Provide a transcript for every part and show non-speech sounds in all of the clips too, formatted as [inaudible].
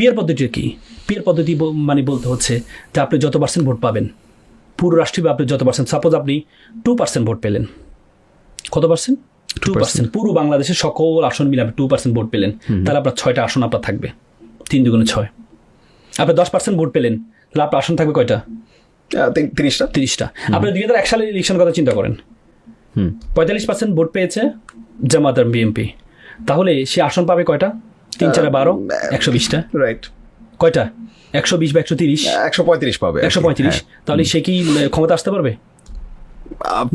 Peer পদ্ধতি কি? Peer পদ্ধতি মানে বলতে হচ্ছে যে আপনি যত পার্সেন্ট ভোট পাবেন পুরো রাষ্ট্রীয় আপনি যত পার্সেন্ট সাপোজ আপনি টু পার্সেন্ট ভোট পেলেন। কত পার্সেন্ট টু পার্সেন্ট পুরো বাংলাদেশের সকল আসন মিলে আপনি টু পার্সেন্ট ভোট পেলেন। তাহলে আপনার ছয়টা আসন আপনার থাকবে। তিন দুগুণে ছয়। আপনি দশ পার্সেন্ট ভোট পেলেন তাহলে আপনার আসন থাকবে কয়টা? তিরিশটা। তিরিশটা। আপনি দুই হাজার এক সালের ইলেকশন কথা চিন্তা করেন। পঁয়তাল্লিশ পার্সেন্ট ভোট পেয়েছে জামাত আর বিএনপি। তাহলে সে আসন পাবে কয়টা? তিন চারে বারো একশো বিশটা। রাইট কয়টা? একশো বিশ বা একশো তিরিশ? একশো পঁয়ত্রিশ পাবে একশো পঁয়ত্রিশ। তাহলে সে কি ক্ষমতা আসতে পারবে?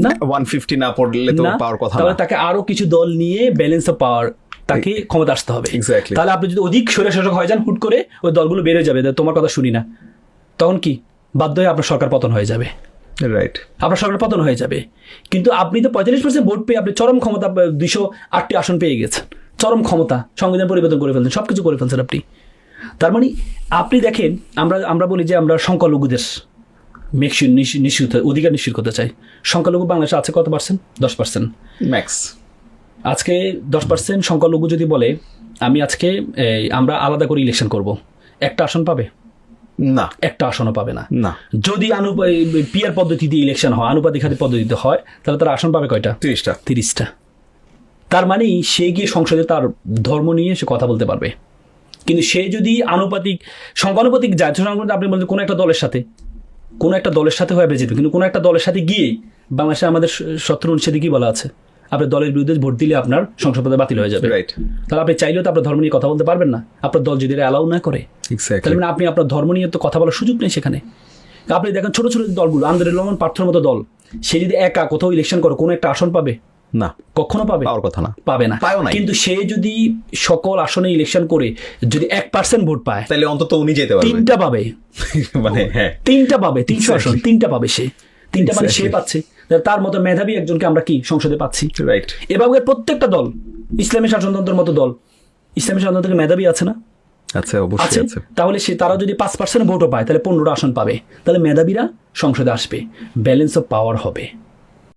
না। ওয়ান ফিফটি না পড়লে তো পাওয়ার কথা তাহলে তাকে আরও কিছু দল নিয়ে ব্যালেন্স অফ পাওয়ার তাকে ক্ষমতা আসতে হবে। তাহলে আপনি যদি অধিক স্বৈর শাসক হয়ে যান হুট করে ওই দলগুলো বেড়ে যাবে। তোমার কথা শুনি না। তখন কি? বাধ্য হয়ে আপনার সরকার পতন হয়ে যাবে। রাইট আপনার সরকার পতন হয়ে যাবে। কিন্তু আপনি তো পঁয়তাল্লিশ পার্সেন্ট ভোট পেয়ে আপনি চরম ক্ষমতা দুইশো আটটি আসন পেয়ে গেছেন। চরম ক্ষমতা সংবিধান পরিবর্তন করে ফেলছেন সব কিছু করে ফেলছেন আপনি। তার মানে আপনি দেখেন আমরা আমরা বলি যে আমরা সংখ্যালঘু দেশ। মেক্সির নিশ্চিত অধিকার নিশ্চিত করতে চাই। সংখ্যালঘু বাংলাদেশে আছে কত পার্সেন্ট দশ পার্সেন্ট ম্যাক্স আজকে দশ পার্সেন্ট সংখ্যালঘু যদি বলে আমি আজকে আমরা আলাদা করে ইলেকশন করব। একটা আসন পাবে? না। একটা আসনও পাবে না। না। যদি আনু পিয়ার পদ্ধতি দিয়ে ইলেকশন হয় আনুপাতিক হাতে পদ্ধতিতে হয় তাহলে তারা আসন পাবে কয়টা? তিরিশটা। তিরিশটা। তার মানে সে গিয়ে সংসদে তার ধর্ম নিয়ে সে কথা বলতে পারবে। কিন্তু সে যদি আনুপাতিক সংখ্যানুপাতিক যায় আপনি বলছেন কোনো একটা দলের সাথে কোনো একটা দলের সাথে হয়ে বেঁচে কিন্তু কোনো একটা দলের সাথে গিয়ে বাংলাদেশে আমাদের সত্তর অনুচ্ছেদে কি বলা আছে? আপনার দলের বিরুদ্ধে ভোট দিলে আপনার সংসদে বাতিল হয়ে যাবে। রাইট তাহলে আপনি চাইলেও তো আপনার ধর্ম নিয়ে কথা বলতে পারবেন না। আপনার দল যদি অ্যালাউ না করে তাহলে মানে আপনি আপনার ধর্ম নিয়ে তো কথা বলার সুযোগ নেই সেখানে। আপনি দেখেন ছোট ছোট দলগুলো আন্দোলন পার্থর মতো দল সে যদি একা কোথাও ইলেকশন করে কোনো একটা আসন পাবে না কখনো পাবে। পাওয়ার কথা না। পাবে না। পায়ও নাই। কিন্তু সে যদি সকল আসনে ইলেকশন করে যদি এক পার্সেন্ট ভোট পায় তাহলে অন্তত উনি যেতে পারবে। তিনটা পাবে। [laughs] মানে হ্যাঁ। তিনটা পাবে তিনশো আসন তিনটা পাবে সে। তিনটা মানে সে পাচ্ছে। তার মতো মেধাবী একজনকে আমরা কি সংসদে পাচ্ছি? রাইট এভাবে প্রত্যেকটা দল ইসলামী শাসনতন্ত্রের মতো দল ইসলামী শাসনতন্ত্রে মেধাবী আছে না? আচ্ছা অবশ্যই আছে? আছে। তাহলে সে তারা যদি পাঁচ পার্সেন্ট ভোটও পায় তাহলে পনেরোটা আসন পাবে। তাহলে মেধাবীরা সংসদে আসবে। ব্যালেন্স অফ পাওয়ার হবে।